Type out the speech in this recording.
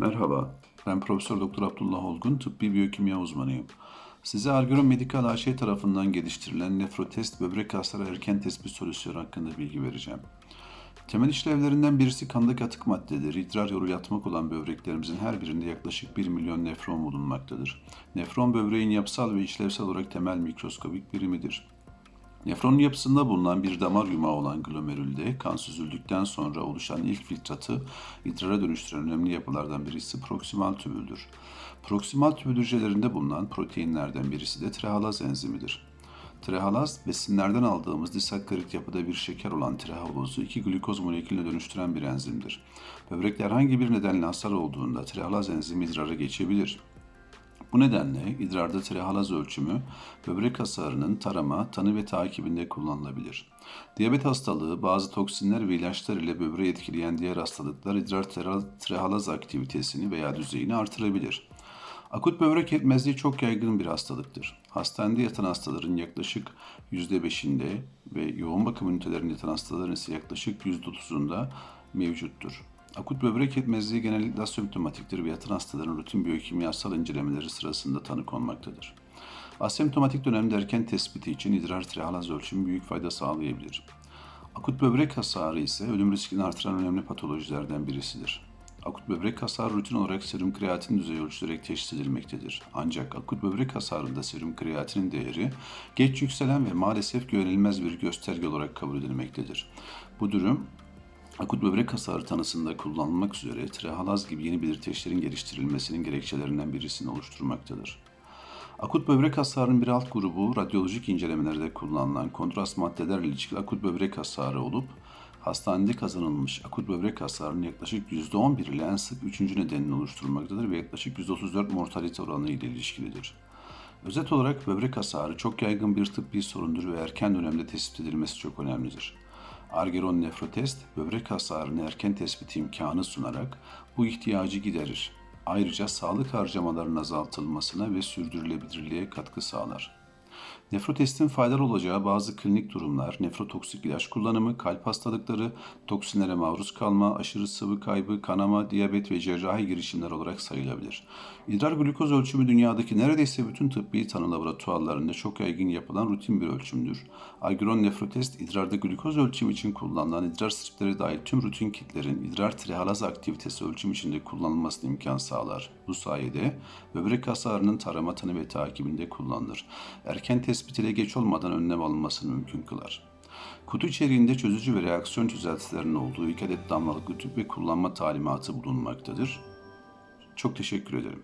Merhaba, ben Profesör Doktor Abdullah Olgun, tıbbi biyokimya uzmanıyım. Size Argeron Medical AŞ tarafından geliştirilen nefrotest böbrek hasarı erken tespit solüsyonu hakkında bilgi vereceğim. Temel işlevlerinden birisi kandaki atık maddeleri, idrar yolu yatmak olan böbreklerimizin her birinde yaklaşık 1 milyon nefron bulunmaktadır. Nefron böbreğin yapısal ve işlevsel olarak temel mikroskobik birimidir. Nefronun yapısında bulunan bir damar yumağı olan glomerülde kan süzüldükten sonra oluşan ilk filtratı idrara dönüştüren önemli yapılardan birisi proksimal tübüldür. Proksimal tübül hücrelerinde bulunan proteinlerden birisi de trehalaz enzimidir. Trehalaz, besinlerden aldığımız disakkarit yapıda bir şeker olan trehalozu iki glikoz molekülüne dönüştüren bir enzimdir. Böbrekte herhangi bir nedenle hasar olduğunda trehalaz enzimi idrara geçebilir. Bu nedenle idrarda trehalaz ölçümü böbrek hasarının tarama, tanı ve takibinde kullanılabilir. Diyabet hastalığı, bazı toksinler ve ilaçlar ile böbreği etkileyen diğer hastalıklar idrar trehalaz aktivitesini veya düzeyini artırabilir. Akut böbrek yetmezliği çok yaygın bir hastalıktır. Hastanede yatan hastaların yaklaşık %5'inde ve yoğun bakım ünitelerinde yatan hastaların ise yaklaşık %30'unda mevcuttur. Akut böbrek yetmezliği genellikle asemptomatiktir ve yatan hastaların rutin biyokimyasal incelemeleri sırasında tanı konmaktadır. Asemptomatik dönemde erken tespiti için idrar trihalaz ölçümü büyük fayda sağlayabilir. Akut böbrek hasarı ise ölüm riskini artıran önemli patolojilerden birisidir. Akut böbrek hasarı rutin olarak serum kreatin düzeyi ölçülerek teşhis edilmektedir. Ancak akut böbrek hasarında serum kreatinin değeri geç yükselen ve maalesef güvenilmez bir gösterge olarak kabul edilmektedir. Bu durum akut böbrek hasarı tanısında kullanılmak üzere trehalaz gibi yeni belirteçlerin geliştirilmesinin gerekçelerinden birisini oluşturmaktadır. Akut böbrek hasarının bir alt grubu radyolojik incelemelerde kullanılan kontrast maddelerle ilişkili akut böbrek hasarı olup hastanede kazanılmış akut böbrek hasarının yaklaşık %11 ile en sık 3. nedenini oluşturmaktadır ve yaklaşık %34 mortalite oranı ile ilişkilidir. Özet olarak böbrek hasarı çok yaygın bir tıbbi sorundur ve erken dönemde tespit edilmesi çok önemlidir. Argeron nefrotest, böbrek hasarını erken tespit imkanı sunarak bu ihtiyacı giderir. Ayrıca sağlık harcamalarının azaltılmasına ve sürdürülebilirliğe katkı sağlar. Nefrotestin faydalı olacağı bazı klinik durumlar, nefrotoksik ilaç kullanımı, kalp hastalıkları, toksinlere maruz kalma, aşırı sıvı kaybı, kanama, diyabet ve cerrahi girişimler olarak sayılabilir. İdrar glikoz ölçümü dünyadaki neredeyse bütün tıbbi tanı laboratuvarlarında çok yaygın yapılan rutin bir ölçümdür. Algiron nefrotest, idrarda glikoz ölçümü için kullanılan idrar stripleri dahil tüm rutin kitlerin idrar trihalaz aktivitesi ölçüm içinde kullanılmasına imkan sağlar. Bu sayede böbrek hasarının tarama tanı ve takibinde kullanılır. Erken tespit ile geç olmadan önlem alınmasını mümkün kılar. Kutu içeriğinde çözücü ve reaksiyon çözeltilerinin olduğu iki adet damlalık tüp ve kullanma talimatı bulunmaktadır. Çok teşekkür ederim.